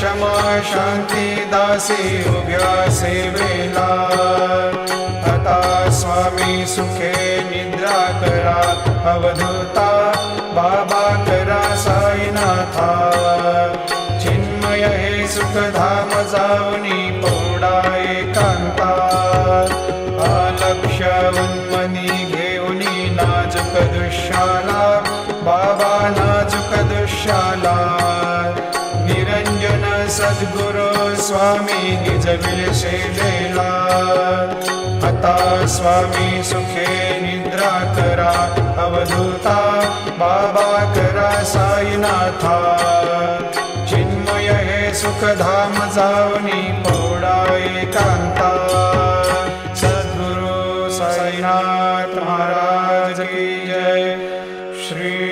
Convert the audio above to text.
क्षमा शांती दासी उभ्या सेवेला. आता स्वामी सुखे निद्रा करा अवधूता बाबा करा साईनाथा. चिन्मय हे सुखधाम जावनी पौडा एकांता. अलक्ष उन्मनी घेऊनी नाजुक दुःशाला बाबा नाजुक दुःशाला सद्गुरु स्वामी जगलेला आता स्वामी सुखे निद्रा करा अवधूता बाबा करा साईनाथा. चिन्मय हे सुखधाम जावनी पोडा एकांता. सद्गुरु साईनाथ महाराज की जय. श्री